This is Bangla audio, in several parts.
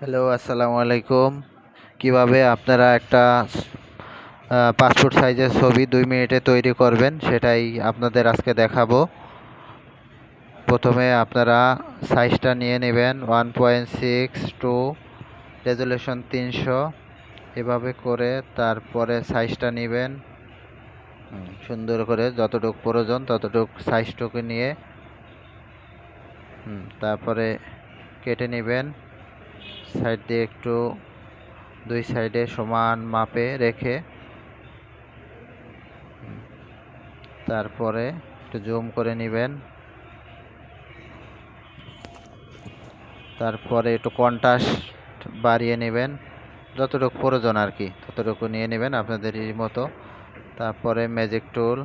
হ্যালো আসসালামু আলাইকুম। কীভাবে আপনারা একটা পাসপোর্ট সাইজের ছবি দুই মিনিটে তৈরি করবেন, সেটাই আপনাদের আজকে দেখাবো। প্রথমে আপনারা সাইজটা নিয়ে নেবেন one point six two resolution তিনশো। এভাবে করে তারপরে সাইজটা নেবেন। সুন্দর করে যতটুকু প্রয়োজন ততটুকু সাইজটুকু নিয়ে। তারপরে কেটে নেবেন। সাইড দিয়ে একটু দুই সাইডে সমান মাপে রেখে তারপরে একটু জুম করে নেবেন। তারপরে একটু কন্ট্রাস্ট বাড়িয়ে নেবেন, যতটুকু প্রয়োজন আর কি, ততটুকু নিয়ে নেবেন আপনাদের মতো। তারপরে ম্যাজিক টুল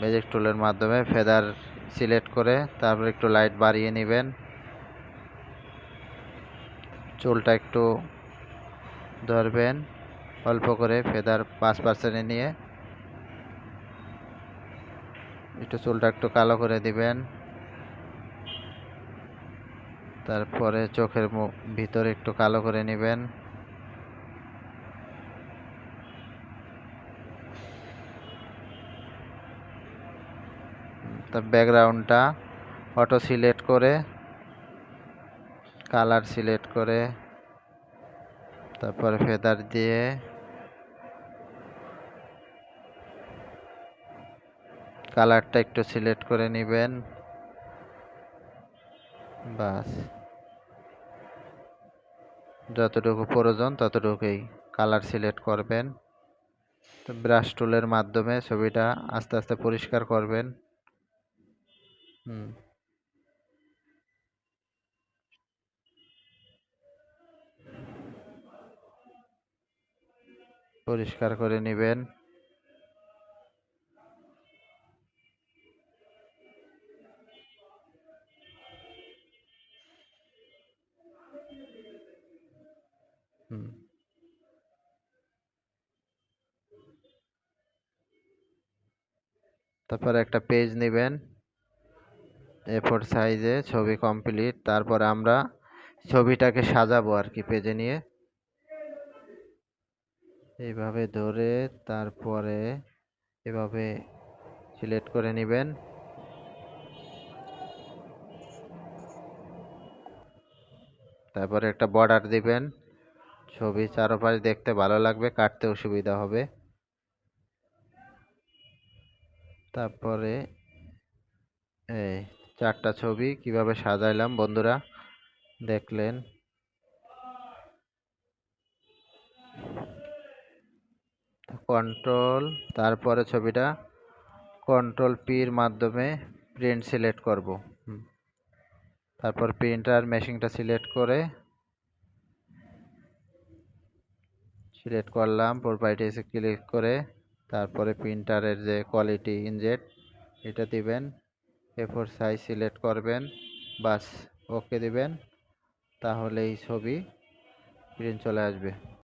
ম্যাজিক টুলের মাধ্যমে ফেদার সিলেক্ট করে তারপরে একটু লাইট বাড়িয়ে নেবেন। চুলটা একটু ধরবেন, অল্প করে ফেদার পাঁচ পার্সেন্টে নিয়ে। একটু চুলটা একটু কালো করে দিবেন। তারপরে চোখের ভিতরে একটু কালো করে নেবেন। তার ব্যাকগ্রাউন্ডটা অটো সিলেক্ট করে কালার সিলেক্ট করে তারপরে ফেদার দিয়ে কালারটা একটু সিলেক্ট করে নেবেন। বাস। যতটুকু প্রয়োজন ততটুকুই কালার সিলেক্ট করবেন। তো ব্রাশ টুলের মাধ্যমে ছবিটা আস্তে আস্তে পরিষ্কার করবেন। হুম। পরিষ্কার করে নেবেন। তারপর একটা পেজ নেবেন, এ ফোর সাইজে, ছবি কমপ্লিট। তারপর আমরা ছবিটাকে সাজাবো আর কি, পেজে নিয়ে। এইভাবে ধরে তারপরে এভাবে সিলেক্ট করে নেবেন। তারপরে একটা বর্ডার দিবেন। ছবি চারপাশ দেখতে ভালো লাগবে, কাটতেও সুবিধা হবে। তারপরে এই চারটা ছবি কীভাবে সাজাইলাম বন্ধুরা দেখলেন। কন্ট্রোল তারপরে ছবিটা কন্ট্রোল পির মাধ্যমে প্রিন্ট সিলেক্ট করব। তারপর প্রিন্টার মেশিনটা সিলেক্ট করে সিলেক্ট করলাম প্রোপার্টিসে ক্লিক করে তারপরে প্রিন্টারের যে কোয়ালিটি ইনজেট এটা দিবেন এফোর সাইজ সিলেক্ট করবেন, বাস ওকে দিবেন তাহলে এই ছবি প্রিন্ট চলে আসবে।